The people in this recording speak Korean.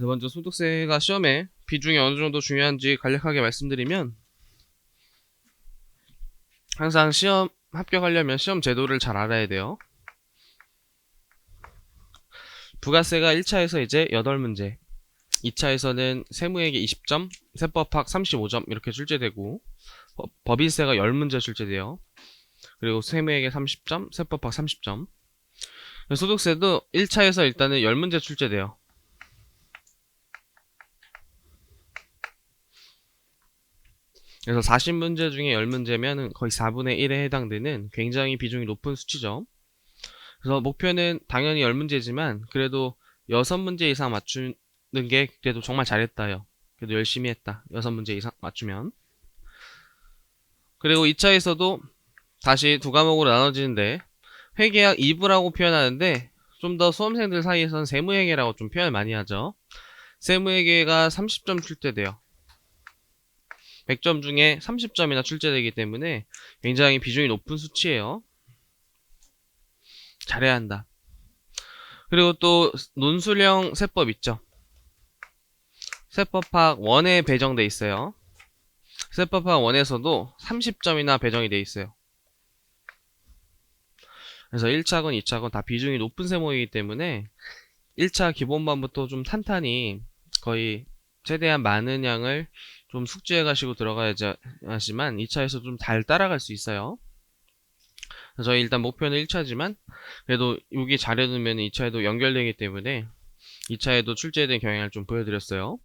그래서 먼저 소득세가 시험에 비중이 어느 정도 중요한지 간략하게 말씀드리면 항상 시험 합격하려면 시험 제도를 잘 알아야 돼요. 부가세가 1차에서 이제 8문제, 2차에서는 세무회계 20점, 세법학 35점 이렇게 출제되고 법- 법인세가 10문제 출제돼요. 그리고 세무회계 30점, 세법학 30점. 소득세도 1차에서 일단은 10문제 출제돼요. 그래서 40문제 중에 10문제면 거의 4분의 1에 해당되는 굉장히 비중이 높은 수치죠. 그래서 목표는 당연히 10문제지만 그래도 6문제 이상 맞추는 게 그래도 정말 잘했다요. 그래도 열심히 했다. 6문제 이상 맞추면. 그리고 2차에서도 다시 두 과목으로 나눠지는데 회계학 2부라고 표현하는데 좀 더 수험생들 사이에서는 세무회계라고 좀 표현을 많이 하죠. 세무회계가 30점 출제돼요. 100점 중에 30점이나 출제되기 때문에 굉장히 비중이 높은 수치예요. 잘해야 한다. 그리고 또 논술형 세법 있죠. 세법학 1에 배정돼 있어요. 세법학 1에서도 30점이나 배정이 돼 있어요. 그래서 1차건, 2차건 다 비중이 높은 세모이기 때문에 1차 기본반부터 좀 탄탄히 거의 최대한 많은 양을 좀 숙지해 가시고 들어가야지 하지만 2차에서 좀 잘 따라갈 수 있어요. 저희 일단 목표는 1차지만 그래도 여기 잘해두면 2차에도 연결되기 때문에 2차에도 출제된 경향을 좀 보여드렸어요.